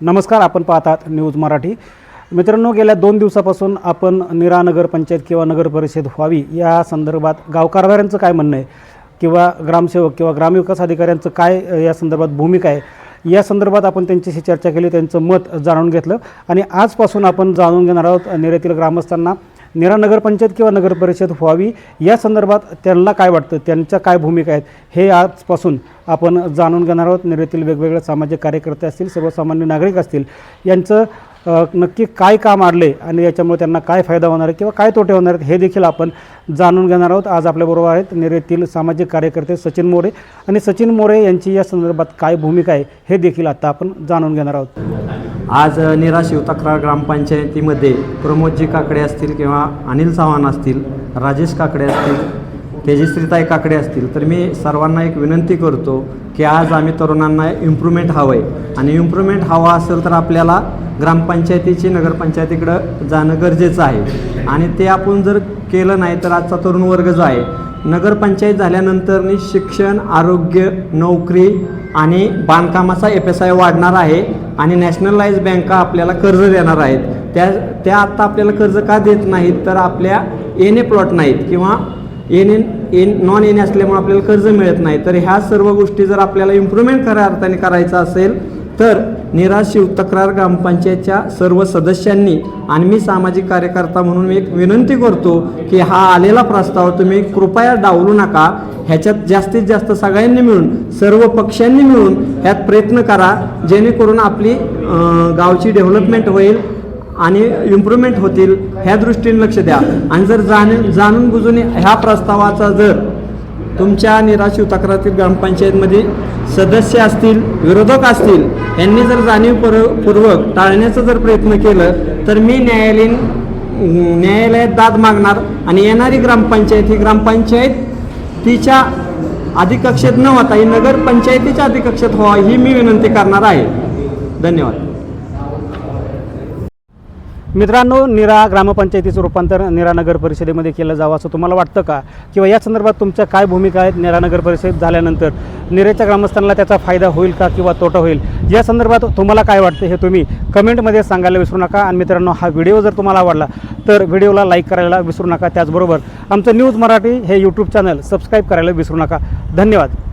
नमस्कार आपण पाहतात न्यूज मराठी. मित्रांनो गेल्या दोन दिवसापासून आपण निरा नगर पंचायत किंवा नगर परिषद व्हावी या संदर्भात गावकारभाऱ्यांचं काय म्हणणं आहे? किंवा ग्रामसेवक किंवा ग्रामविकास अधिकाऱ्यांचं काय या संदर्भात भूमिका आहे? या संदर्भात आपण त्यांच्याशी चर्चा केली त्यांचं मत जाणून घेतलं. आणि आजपासून आपण जाणून घेणार आहोत निरेतील ग्रामस्थांना. निरा नगरपंचायत किंवा नगरपरिषद व्हावी या संदर्भात त्यांना काय वाटतं? त्यांच्या काय भूमिका आहेत? हे आजपासून आपण जाणून घेणार आहोत. निरेतील वेगवेगळे सामाजिक कार्यकर्ते असतील सर्वसामान्य नागरिक असतील यांचं नक्की काय काम आडले आणि याच्यामुळे त्यांना काय फायदा होणार आहे किंवा काय तोटे होणार आहेत हे देखील आपण जाणून घेणार आहोत. आज आपल्याबरोबर आहेत निरेतील सामाजिक कार्यकर्ते सचिन मोरे. आणि सचिन मोरे यांची या संदर्भात काय भूमिका आहे हे देखील आता आपण जाणून घेणार आहोत. आज निराशिव तक्रार ग्रामपंचायतीमध्ये प्रमोदजी काकडे असतील किंवा अनिल चव्हाण असतील राजेश काकडे असतील तेजश्रीताई काकडे असतील तर मी सर्वांना एक विनंती करतो की आज आम्ही तरुणांना इम्प्रूव्हमेंट हवं आहे आणि इम्प्रूव्हमेंट हवा असेल तर आपल्याला ग्रामपंचायतीची नगरपंचायतीकडं जाणं गरजेचं आहे. आणि ते आपण जर केलं नाही तर आजचा तरुण वर्ग जो आहे नगरपंचायत झाल्यानंतरनी शिक्षण आरोग्य नोकरी आणि बांधकामाचा एफ एस आय वाढणार आहे. आणि नॅशनलाइज बँका आपल्याला कर्ज देणार आहेत. त्या त्या आत्ता आपल्याला कर्ज का देत नाहीत? तर आपल्या एन ए प्लॉट नाहीत किंवा N N N non N असल्यामुळे आपल्याला कर्ज मिळत नाही. तर ह्या सर्व गोष्टी जर आपल्याला इम्प्रूव्हमेंट खऱ्या अर्थाने करायचं असेल तर निराश शिव तक्रार ग्रामपंचायतच्या सर्व सदस्यांनी आणि मी सामाजिक कार्यकर्ता म्हणून मी एक विनंती करतो की हा आलेला प्रस्ताव तुम्ही कृपया डावलू नका. ह्याच्यात जास्तीत जास्त सगळ्यांनी मिळून सर्व पक्षांनी मिळून ह्यात प्रयत्न करा. जेणेकरून आपली गावची डेव्हलपमेंट होईल आणि इम्प्रूव्हमेंट होतील. ह्या दृष्टीने लक्ष द्या. आणि जर जाणून जाणून बुजून ह्या प्रस्तावाचा जर तुमच्या निराशिव तक्रारातील ग्रामपंचायतमध्ये सदस्य असतील विरोधक असतील यांनी जर जाणीवपूर्वक टाळण्याचा जर प्रयत्न केलं तर मी न्यायालयीन न्यायालयात दाद मागणार आणि येणारी ग्रामपंचायत ही ग्रामपंचायत तिच्या अधिकक्षेत न होता ही नगरपंचायतीच्या अधिकक्षेत व्हावा ही मी विनंती करणार आहे. धन्यवाद. मित्रांनो निरा ग्रामपंचायतीचं रूपांतर निरा नगर परिषदेमध्ये केलं जावं असं तुम्हाला वाटतं का? किंवा या संदर्भात तुमच्या काय भूमिका आहेत निरा नगर परिषद झाल्यानंतर? निरेच्या ग्रामस्थांना त्याचा फायदा होईल का किंवा तोटा होईल? या संदर्भात तुम्हाला काय वाटतं हे तुम्ही कमेंटमध्ये सांगायला विसरू नका. आणि मित्रांनो हा व्हिडिओ जर तुम्हाला आवडला तर व्हिडिओला लाईक करायला विसरू नका. त्याचबरोबर आमचं न्यूज मराठी हे यूट्यूब चॅनल सबस्क्राईब करायला विसरू नका. धन्यवाद.